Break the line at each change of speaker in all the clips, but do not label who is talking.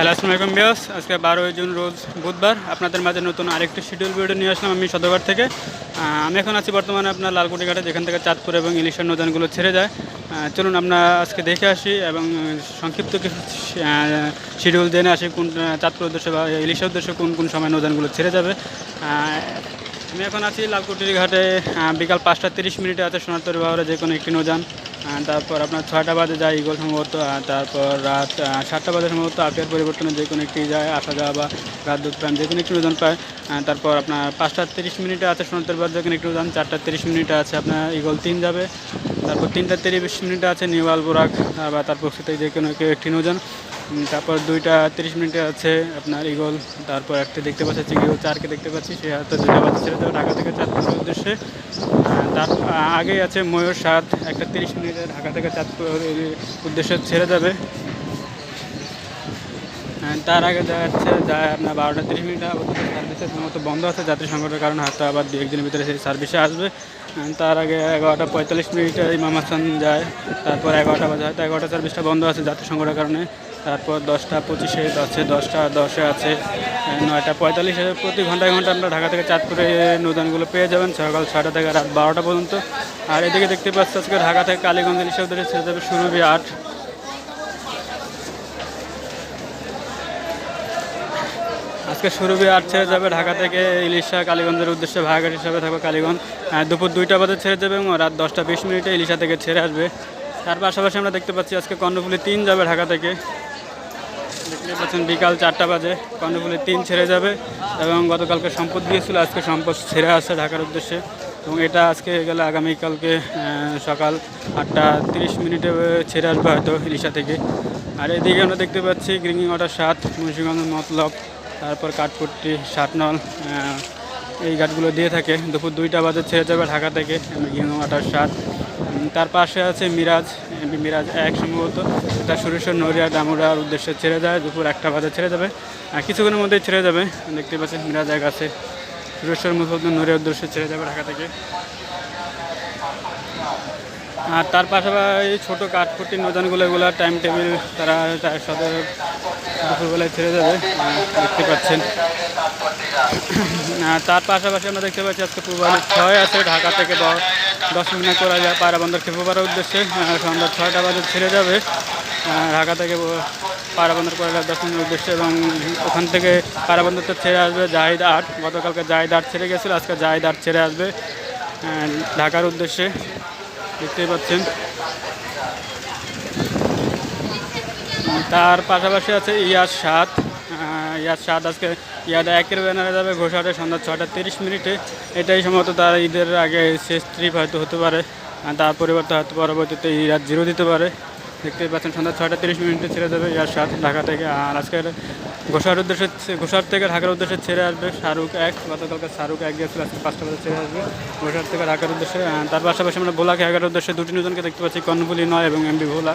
Hello আসসালামু আলাইকুম বিয়াস আজকে বারোই জুন রোজ বুধবার। আপনাদের মাঝে নতুন আরেকটি শিডিউল ভিডিও নিয়ে আসলাম আমি সদরঘাট থেকে। আমি এখন আছি বর্তমানে আপনার লালকুটি ঘাটে যেখান থেকে চাঁদপুর এবং ইলিশের নৌযানগুলো ছেড়ে যায়। চলুন আমরা আজকে দেখে আসি এবং সংক্ষিপ্ত কিছু শিডিউল জেনে আসি কোন চাঁদপুর উদ্দেশ্যে বা ইলিশের উদ্দেশ্যে কোন কোন সময় নৌযানগুলো ছেড়ে যাবে। আমি এখন আছি লালকুটির ঘাটে বিকাল পাঁচটা তিরিশ মিনিটে আছে সোনারতরি বাহারে যে কোনো একটি আহ, তারপর আপনার ছয়টা বাজে যায় ইগল সম্ভবত তারপর রাত সাতটা বাজে সম্ভবত আপিয়ার পরিবর্তনে যে কোনো একটি যায় আসা যাওয়া বা রাত দুধ প্রাণ যে কোনো একটি নৌযান পায়। তারপর আপনার পাঁচটা তিরিশ মিনিটে আছে সোনাতের বাদ যে কোনো একটি নৌযান চারটা তিরিশ মিনিটে আছে আপনার ইগল তিন যাবে। তারপর তিনটা তিরিশ মিনিটে আছে নিউ আলবোরাক বা তারপর সেটাই যে কোনো একটি উম, তারপর দুইটা তিরিশ মিনিটে আছে আপনার ইগল তারপর একটা দেখতে পাচ্ছি চিগিও চারকে দেখতে পাচ্ছি, সে হয়তো দুটা বাজে ছেড়ে দেবে ঢাকা থেকে চাঁদপুরের উদ্দেশ্যে। তার আগেই আছে ময়ূর সাত, একটা তিরিশ মিনিটে ঢাকা থেকে চাঁদপুরের উদ্দেশ্যে ছেড়ে যাবে। তার আগে দেখা যাচ্ছে যায় আপনার বারোটা তিরিশ মিনিট আপাতত সার্ভিসের সম্ভবত বন্ধ আছে, যাত্রী সংকটের কারণে হয়তো আবার দু একদিনের ভিতরে সেই সার্ভিসে আসবে। তার আগে এগারোটা পঁয়তাল্লিশ মিনিটে ইমাম হাসান যায়, তারপর এগারোটা বাজে, হয়তো এগারোটা সার্ভিসটা বন্ধ আছে যাত্রী সংকটের কারণে। তারপর দশটা পঁচিশে আছে, দশটা দশে আছে নয়টা পঁয়তাল্লিশে প্রতি ঘন্টায় ঘণ্টা আমরা ঢাকা থেকে চাঁদপুরে নৌযানগুলো পেয়ে যাবেন সকাল ছয়টা থেকে রাত বারোটা পর্যন্ত। আর এদিকে দেখতে পাচ্ছি আজকে ঢাকা থেকে কালীগঞ্জ ইলিশা ধরে ছেড়ে যাবে সুরভি আট। আজকে সুরভি আট ছেড়ে যাবে ঢাকা থেকে ইলিশা কালীগঞ্জের উদ্দেশ্যে ভাগাঘাট হিসাবে থাকবে কালীগঞ্জ। দুপুর দুইটা বাজে ছেড়ে যাবে এবং রাত দশটা বিশ মিনিটে ইলিশা থেকে ছেড়ে আসবে। তার পাশাপাশি আমরা দেখতে পাচ্ছি আজকে কর্ণফুলি তিন যাবে ঢাকা থেকে। দেখতে পাচ্ছেন বিকাল চারটা বাজে। কর্ণফুলি তিন ছেড়ে যাবে এবং গতকালকে সম্পদ দিয়েছিল, আজকে সম্পদ ছেড়ে আসছে ঢাকার উদ্দেশ্যে। এবং এটা আজকে গেলে আগামীকালকে সকাল আটটা তিরিশ মিনিটে ছেড়ে আসবে হয়তো ইলিশা থেকে। আর এদিকে আমরা দেখতে পাচ্ছি গ্রিঙ্গিং অর্ডার সাত, মুন্সিগঞ্জ মতলব, তারপর কাঠপুট্টি সাতনল এই ঘাটগুলো দিয়ে থাকে। দুপুর দুইটা বাজে ছেড়ে যাবে ঢাকা থেকে গ্রিঙ্গিং ওয়াটার সাত তার পাশে আছে মিরাজ মিরাজ এক সম্ভবত। এটা সুরেশ্বর নড়িয়া ডামুরার উদ্দেশ্যে ছেড়ে যায়, দুপুর একটা বাজে ছেড়ে যাবে। আর কিছুক্ষণের মধ্যেই ছেড়ে যাবে। দেখতে পাচ্ছেন মিরাজ এক আছে। সুরেশ্বর মুখ নড়িয়ার উদ্দেশ্যে ছেড়ে যাবে ঢাকা থেকে। আর তার পাশাপাশি ছোটো কাঠপুটি নৌযানগুলো এগুলো টাইম টেবিল তারা তার সাথে দুপুরবেলায় ছেড়ে যাবে দেখতে পাচ্ছেন। তার পাশাপাশি আমরা দেখতে পাচ্ছি আজকে পূর্বালি ছয় আছে, ঢাকা থেকে দশ মিনিট করা যায় পায়রাবন্দর খেপুপাড়ার উদ্দেশ্যে। সন্ধ্যা ছয়টা বাজে ছেড়ে যাবে। ঢাকা থেকে পায়রাবন্দর করা মিনিটের উদ্দেশ্যে এবং ওখান থেকে পায়রাবন্দরতে ছেড়ে আসবে জাহিদ আট। গতকালকে জাহিদ আট ছেড়ে গেছিল, আজকে জাহিদ আট ছেড়ে আসবে ঢাকার উদ্দেশ্যে। দেখতেই পাচ্ছেন। তার পাশাপাশি আছে ইয়াস সাত ইয়াস সাত আজকে ইয়াদ একের ব্যানারে যাবে, ঘোষাটে সন্ধ্যা ছটা তিরিশ মিনিটে। এটাই সম্ভবত তার ঈদের আগে শেষ ট্রিপ হয়তো হতে পারে। তার পরিবর্তে হয়তো পরবর্তীতে ইয়াদ জিরো দিতে পারে। দেখতেই পাচ্ছেন, সন্ধ্যা ছয়টা তিরিশ মিনিটে ছেড়ে যাবে ইয়াদ সাত ঢাকা থেকে। আর আজকের ঘোষার উদ্দেশ্যে ঘোষার থেকে ঢাকার উদ্দেশ্যে ছেড়ে আসবে শাহরুখ এক, গতকালকে শাহরুখ এক গিয়েছিল, আজকে পাঁচটা বাজে ছেড়ে আসবে ঘোষার থেকে ঢাকার উদ্দেশ্যে। তার পাশাপাশি আমরা ভোলাকে এগারোর উদ্দেশ্যে দুটি নতুনকে দেখতে পাচ্ছি, কনভুলি নয় এবং এমবি ভোলা।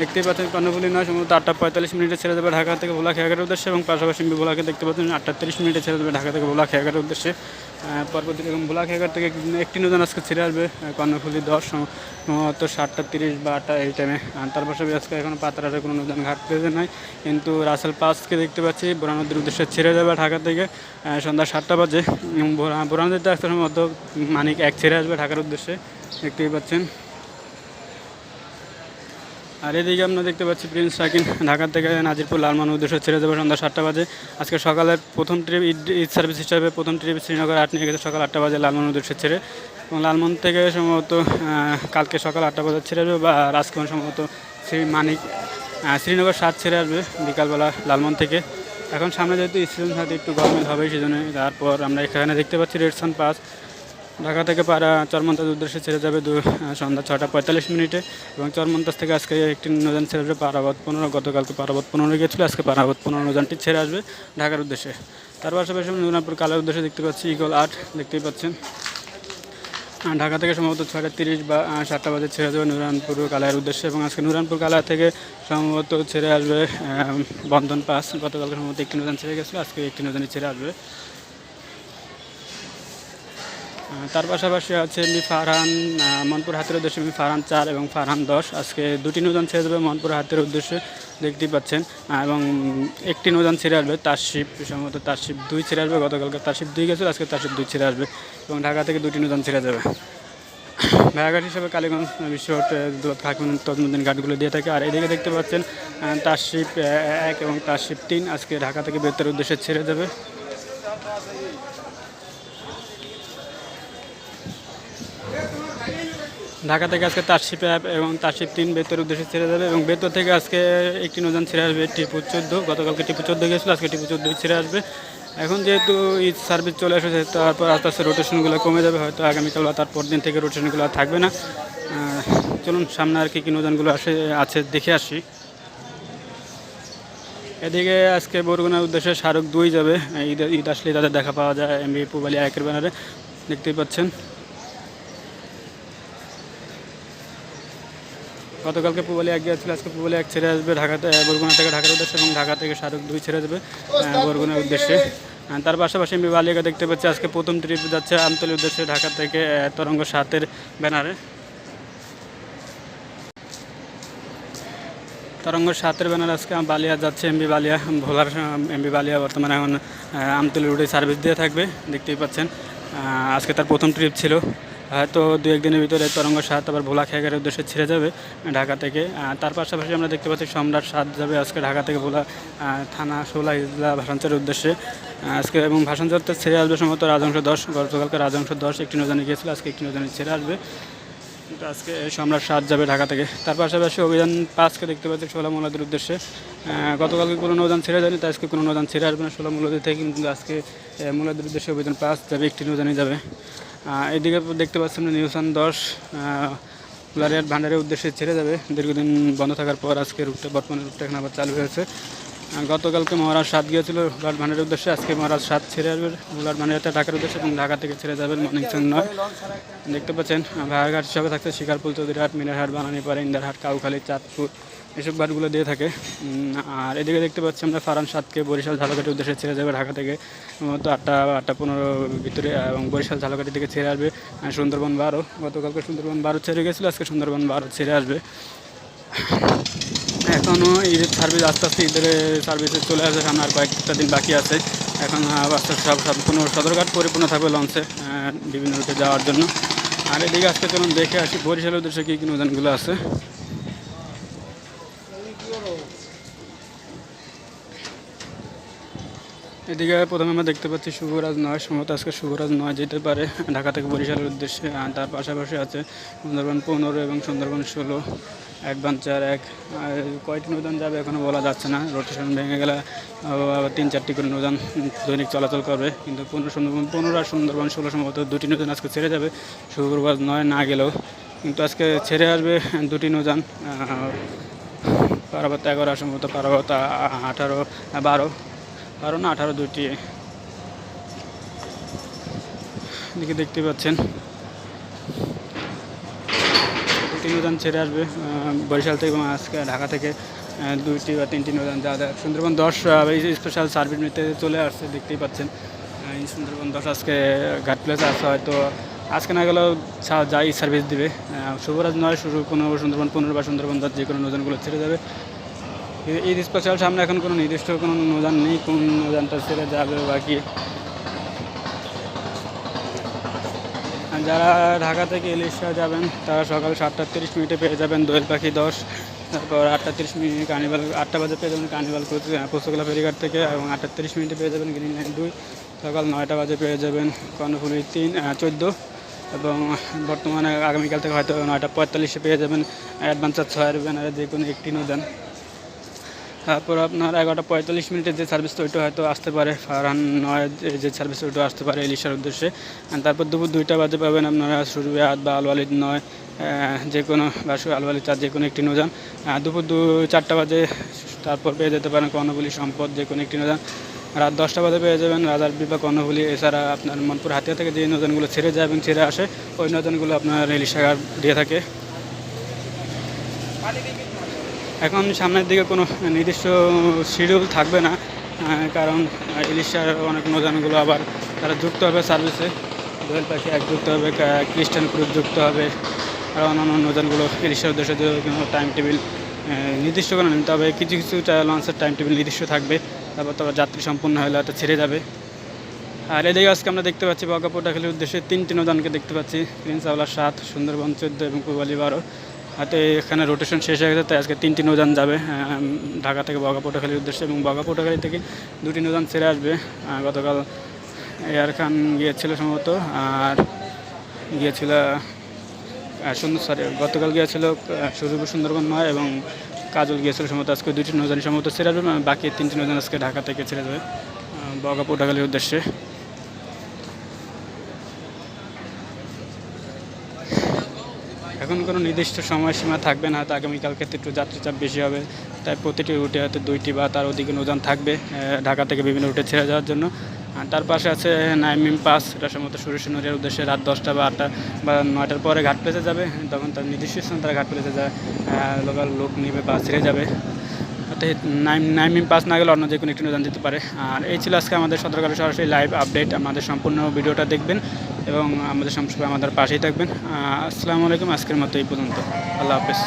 দেখতেই পাচ্ছেন কর্ণফুলি নয় সম্ভবত আটটা পঁয়তাল্লিশ মিনিটে ছেড়ে দেবে ঢাকা থেকে ভোলা খেয়াঘাটের উদ্দেশ্যে এবং পাশাপাশি ভোলাকে দেখতে পাচ্ছেন আটটা তিরিশ মিনিটে ছেড়ে দেবে ঢাকা থেকে ভোলা খেয়াঘাটের উদ্দেশ্যে। আহ, পরবর্তীতে এবং ভোলা খেয়াঘাট থেকে একটি নতুন আজকে ছেড়ে আসবে কর্ণফুলি দশ সম্ভবত সাতটা তিরিশ বা আটটা এই টাইমে তার পাশাপাশি আজকে এখনও পাত্রারে কোনো নতুন ঘাট পেয়ে নাই কিন্তু রাসেল পাসকে দেখতে পাচ্ছি বোরা নদীর উদ্দেশ্যে ছেড়ে যাবে ঢাকা থেকে সন্ধ্যা সাতটা বাজে। এবং বোরা বোরা নদীতে আসতে সম্ভবত মানিক এক ছেড়ে আসবে ঢাকার উদ্দেশ্যে দেখতেই পাচ্ছেন। আর এদিকে আমরা দেখতে পাচ্ছি প্রিন্স শাকিন ঢাকা থেকে নাজিরপুর লালমান উদ্দেশ্যে ছেড়ে যাবে সন্ধ্যা সাতটা বাজে। আজকে সকালে প্রথম ট্রিপ ঈদ ঈদ সার্ভিস হিসাবে প্রথম ট্রিপ শ্রীনগর আট নিয়ে গেছে সকাল আটটা বাজে লালমান উদ্দেশ্যে ছেড়ে। এবং লালমন থেকে সম্ভবত কালকে সকাল আটটা বাজে ছেড়ে আসবে বা রাজকুমার সম্ভবত শ্রী মানিক শ্রীনগর সাত ছেড়ে আসবে বিকালবেলা লালমন থেকে। এখন সামনে যেহেতু স্টুডেন্ট সাথে একটু গরমিল হবে সেই জন্য তারপর আমরা এখানে দেখতে পাচ্ছি রেডসন পাস। ঢাকা থেকে পাড়া চরমন্তাজ উদ্দেশ্যে ছেড়ে যাবে সন্ধ্যা ছটা পঁয়তাল্লিশ মিনিটে এবং চরমন্তাজ থেকে আজকে একটি নৌযান ছেড়ে যাবে পারাবত পনেরো, গতকালকে পারাবত পনেরো গিয়েছিল, আজকে পারাবত পনেরো নৌযানটি ছেড়ে আসবে ঢাকার উদ্দেশ্যে। তার পাশাপাশি আমরা নুরানপুর কালার উদ্দেশ্যে দেখতে পাচ্ছি ইগল আট, দেখতেই পাচ্ছেন। ঢাকা থেকে সম্ভবত ছয়টা তিরিশ বা সাতটা বাজে ছেড়ে যাবে নুরানপুর কালার উদ্দেশ্যে এবং আজকে নুরানপুর কালার থেকে সম্ভবত ছেড়ে আসবে বন্ধন পাস, গতকালকে সম্ভবত একটি নৌযান ছেড়ে গেছিল, আজকে একটি নৌযানই ছেড়ে আসবে। তার পাশাপাশি আছে এমনি ফারহান মনপুর হাতের উদ্দেশ্যে এমনি ফারহান চার এবং ফারহান দশ। আজকে দুটি নৌযান ছেড়ে দেবে মনপুর হাতের উদ্দেশ্যে, দেখতেই পাচ্ছেন। এবং একটি নৌযান ছেড়ে আসবে তার তারশিপ সম্ভবত তারশিপ দুই ছেড়ে আসবে, গতকালকে তারশিপ দুই গেছিল, আজকে তারশিপ দুই ছেড়ে আসবে এবং ঢাকা থেকে দুটি নৌযান ছেড়ে যাবে। ভেড়াঘাট হিসেবে কালীগঞ্জ বিশ্বট খাকিমুন তজমুদ্দিন ঘাটগুলো দিয়ে থাকে। আর এদিকে দেখতে পাচ্ছেন তারশিপ এক এবং তারশিপ তিন আজকে ঢাকা থেকে বেতার উদ্দেশ্যে ছেড়ে যাবে। ঢাকা থেকে আজকে তারশিপ অ্যাপ এবং তারশিপ তিন বেতর উদ্দেশ্যে ছেড়ে যাবে এবং বেতর থেকে আজকে একটি নৌযান ছেড়ে আসবে টিপু চোদ্দ। গতকালকে টিপু চোদ্দ গেছিল আজকে টিপু চোদ্দোই ছেড়ে আসবে। এখন যেহেতু ঈদ সার্ভিস চলে এসেছে, তারপর আস্তে আস্তে রোটেশনগুলো কমে যাবে, হয়তো আগামীকাল বা তারপর দিন থেকে রোটেশনগুলো আর থাকবে না। চলুন সামনে আর কি কি নৌযানগুলো আসে, আছে দেখে আসি। এদিকে আজকে বরগুনার উদ্দেশ্যে শাহরুখ দুই যাবে। ঈদ ঈদ আসলে তাদের দেখা পাওয়া যায়, এমবি পুবালি একের ব্যানারে। দেখতেই পাচ্ছেন। গতকালকে পুবালি এক গিয়েছিল আজকে পুবালি এক ছেড়ে আসবে ঢাকাতে বরগুনা থেকে ঢাকার উদ্দেশ্যে এবং ঢাকা থেকে শাহরুখ দুই ছেড়ে আহ, বরগুনার উদ্দেশ্যে। তার পাশাপাশি আমি বালিয়াকে দেখতে পাচ্ছি আজকে প্রথম ট্রিপ যাচ্ছে আমতলির উদ্দেশ্যে ঢাকা থেকে তরঙ্গ সাতের ব্যানারে। তরঙ্গ সাতের ব্যানার আজকে বালিয়া যাচ্ছে এমবি বালিয়া ভোলার এমবি বালিয়া বর্তমানে এখন আমতলি রুটে সার্ভিস দিয়ে থাকবে দেখতেই পাচ্ছেন। আজকে তার প্রথম ট্রিপ ছিল। হয়তো দু একদিনের ভিতরে তরঙ্গ সাত আবার ভোলা খেয়াঘাটের উদ্দেশ্যে ছেড়ে যাবে ঢাকা থেকে। তার পাশাপাশি আমরা দেখতে পাচ্ছি সম্রাট সাত যাবে আজকে ঢাকা থেকে ভোলা থানা সোলা ইজলা ভাষাঞ্চলের উদ্দেশ্যে। আজকে এবং ভাষাঞ্চল তো ছেড়ে আসবে সম্ভবত রাজংশ দশ, গতকালকে রাজংশ দশ একটি নৌজানে গিয়েছিল, আজকে একটি নৌজানে ছেড়ে আসবে। আজকে সম্রাট সাত যাবে ঢাকা থেকে। তার পাশাপাশি অভিযান পাঁচকে দেখতে পাচ্ছি ষোলো মোলাদের উদ্দেশ্যে। গতকালকে কোনো নৌযান ছেড়ে যায়নি, তাই আজকে কোনো নৌযান ছেড়ে আসবে না ষোলো মোলাদের থেকে, কিন্তু আজকে মোলাদের উদ্দেশ্যে অভিযান পাঁচ যাবে, একটি নৌযানই যাবে। এদিকে দেখতে পাচ্ছেন নিউসান দশ লারিয়ার ভান্ডারের উদ্দেশ্যে ছেড়ে যাবে। দীর্ঘদিন বন্ধ থাকার পর আজকে রুটটা বর্তমানে রুটটা এখন আবার চালু হয়েছে। গতকালকে মহারাজ সাত গিয়েছিল বুলাট ভান্ডারের উদ্দেশ্যে। আজকে মহারাজ সাত ছেড়ে আসবে বুলাট ভান্ডারতে ঢাকার উদ্দেশ্যে এবং ঢাকা থেকে ছেড়ে যাবে মর্নিংসন নয়। দেখতে পাচ্ছেন ভাড়াঘাট হিসাবে থাকছে শিকারপুল, চৌধুরীহাট, মিনারহাট বানানিপাড়া ইন্দারহাট, কাউখালী, চাঁদপুর, এসব ঘাটগুলো দিয়ে থাকে। আর এদিকে দেখতে পাচ্ছি আমরা ফারান সাতকে বরিশাল ঝালকাঠির উদ্দেশ্যে ছেড়ে যাবে ঢাকা থেকে। মতো আটটা আটটা পনেরো ভিতরে এবং বরিশাল, ঝালকাঠি থেকে ছেড়ে আসবে সুন্দরবন বারো। গতকালকে সুন্দরবন বারো ছেড়ে গেছিল আজকে সুন্দরবন বারো ছেড়ে আসবে। এখনও ঈদের সার্ভিস আস্তে আস্তে ঈদের সার্ভিসে চলে আসে সামনে আর কয়েকটা দিন বাকি আছে। এখন আস্তে সব সম্পূর্ণ সদরঘাট পরিপূর্ণ থাকবে লঞ্চে বিভিন্ন রুটে যাওয়ার জন্য। আর এদিকে আজকে চলুন দেখে আসি, বরিশালের উদ্দেশ্যে কী কী নৌযানগুলো আছে। এদিকে প্রথমে আমরা দেখতে পাচ্ছি শুভরাজ নয়, সম্ভবত আজকে শুভরাজ নয় যেতে পারে ঢাকা থেকে বরিশালের উদ্দেশ্যে তার পাশাপাশি আছে সুন্দরবন পনেরো এবং সুন্দরবন ষোলো। অ্যাডভেঞ্চার, এক কয়টি নৌযান যাবে এখনও বলা যাচ্ছে না। রোটেশন ভেঙে গেলে আবার তিন চারটি করে নৌযান দৈনিক চলাচল করবে। কিন্তু পনেরো সুন্দরবন পনেরো সুন্দরবন ষোলো সম্ভবত দুটি নৌযান আজকে ছেড়ে যাবে। শুভরাজ নয় না গেলেও। কিন্তু আজকে ছেড়ে আসবে দুটি নৌযান পারাবত এগারো, সম্ভবত পারাবত আঠারো, বারো বারো না, আঠারো দুটি দেখতে পাচ্ছেন দুটি নৌযান ছেড়ে আসবে বরিশাল থেকে এবং আজকে ঢাকা থেকে দুইটি বা তিনটি নৌযান যা সুন্দরবন দশ স্পেশাল সার্ভিস নিতে চলে আসছে, দেখতেই পাচ্ছেন। সুন্দরবন দশ আজকে ঘাট প্লেসে আসছে হয়তো আজকে না গেলেও যাই সার্ভিস দিবে। শুভরাজ নয়, শুরু কোনো সুন্দরবন পনেরো বা সুন্দরবন দশ যে কোনো নৌযানগুলো ছেড়ে যাবে। এই স্পেশাল সামনে এখন কোনো নির্দিষ্ট কোনো নৌযান নেই, কোন নৌযানটা ছেড়ে যাবে বাকি যারা ঢাকা থেকে ইলিশা যাবেন, তারা সকাল সাতটা তিরিশ মিনিটে পেয়ে যাবেন দোয়েল পাখি দশ, তারপর আটটা তিরিশ মিনিট কার্নিভাল আটটা বাজে পেয়ে যাবেন কার্নিভাল পুস্তকলা ফেরিঘাট থেকে এবং আটটা তিরিশ মিনিটে পেয়ে যাবেন গ্রিন লাইন দুই, সকাল নয়টা বাজে পেয়ে যাবেন কর্ণফুলি তিন চোদ্দ এবং বর্তমানে আগামীকাল থেকে হয়তো নয়টা পঁয়তাল্লিশে পেয়ে যাবেন অ্যাডভান্সার ছয় ছয়ের ব্যানারে যে কোনো একটি নৌযান। তারপর আপনার এগারোটা পঁয়তাল্লিশ মিনিটের যে সার্ভিসটা ওইটা হয়তো আসতে পারে, ফারহান নয় যে- সার্ভিস ওইটা আসতে পারে ইলিশার উদ্দেশ্যে। তারপর দুপুর দুইটা বাজে পাবেন আপনারা সুরবিয়াত বা আলওয়ালিদ নয় যে কোনো বা আলওয়ালিদ চার যে কোনো একটি আর দুপুর দু, চারটা বাজে, তারপর পেয়ে যেতে পারেন কর্ণফুলি সম্পদ, যে কোনো একটি নৌযান। রাত দশটা বাজে পেয়ে যাবেন রাজার বিবা কর্ণফুলি। এছাড়া আপনার মনপুর হাতিয়া থেকে যে নৌযানগুলো ছেড়ে যায় এবং ছেড়ে আসে, ওই নৌযানগুলো আপনার ইলিশাগার দিয়ে থাকে। এখন সামনের দিকে কোনো নির্দিষ্ট শিডিউল থাকবে না কারণ ইলিশার অনেক নৌযানগুলো আবার তারা যুক্ত হবে সার্ভিসে দোয়েল পাখি এক যুক্ত হবে খ্রিস্টান ক্রুজ যুক্ত হবে, আর অন্যান্য নৌযানগুলো ইলিশার উদ্দেশ্যে কোনো টাইম টেবিল নির্দিষ্ট কোনো নেই তবে কিছু কিছু লঞ্চের টাইম টেবিল নির্দিষ্ট থাকবে, তারপর তবে যাত্রী সম্পূর্ণ হলে হয়তো ছেড়ে যাবে। আর এদিকে আজকে আমরা দেখতে পাচ্ছি বগাপোটাখালির উদ্দেশ্যে তিনটি নৌযানকে দেখতে পাচ্ছি প্রিন্স আওলা সাত, সুন্দরবন চোদ্দ এবং পূবালি বারো হাতে এখানে রোটেশন শেষ হয়ে গেছে তাই আজকে তিনটি নৌযান যাবে ঢাকা থেকে বগা বগাপোটাখালির উদ্দেশ্যে এবং বগাপোটাখালি থেকে দুটি নৌযান ছেড়ে আসবে গতকাল এয়ার খান গিয়েছিল সম্ভবত আর গিয়েছিল সুন্দর সরি গতকাল গিয়েছিল সুরভি সুন্দরবন নয় এবং কাজল গিয়েছিল সম্ভবত আজকে দুটি নৌযান সম্ভবত ছেড়ে আসবে আহ, বাকি তিনটি নৌযান আজকে ঢাকা থেকে ছেড়ে যাবে বগা বগাপোটাখালির উদ্দেশ্যে। এখন কোনো নির্দিষ্ট সময়সীমা থাকবে না তো আগামীকাল ক্ষেত্রে একটু যাত্রী চাপ বেশি হবে। তাই প্রতিটি রুটে হয়তো দুইটি বা তার অধিক নৌযান থাকবে ঢাকা থেকে বিভিন্ন রুটে ছেড়ে যাওয়ার জন্য। আর তার পাশে আছে নাইমিম পাস, এটা সম্ভবত সুরেশ নদীর উদ্দেশ্যে রাত দশটা বা আটটা বা নয়টার পরে ঘাট প্লেসে যাবে। তখন তার নির্দিষ্ট স্থানে তারা ঘাট প্লেসে যায় লোকাল লোক নিবে বা ছেড়ে যাবে। নাইমিম পাস না গেলে অন্য যে কোনো একটি নৌযান যেতে পারে। আর এই ছিল আজকে আমাদের সতর্কতা সরাসরি লাইভ আপডেট আমাদের সম্পূর্ণ ভিডিওটা দেখবেন। এবং আমাদের সবসময় আমাদের পাশেই থাকবেন। আসসালামু আলাইকুম আজকের মতো এই পর্যন্ত। আল্লাহ হাফেজ।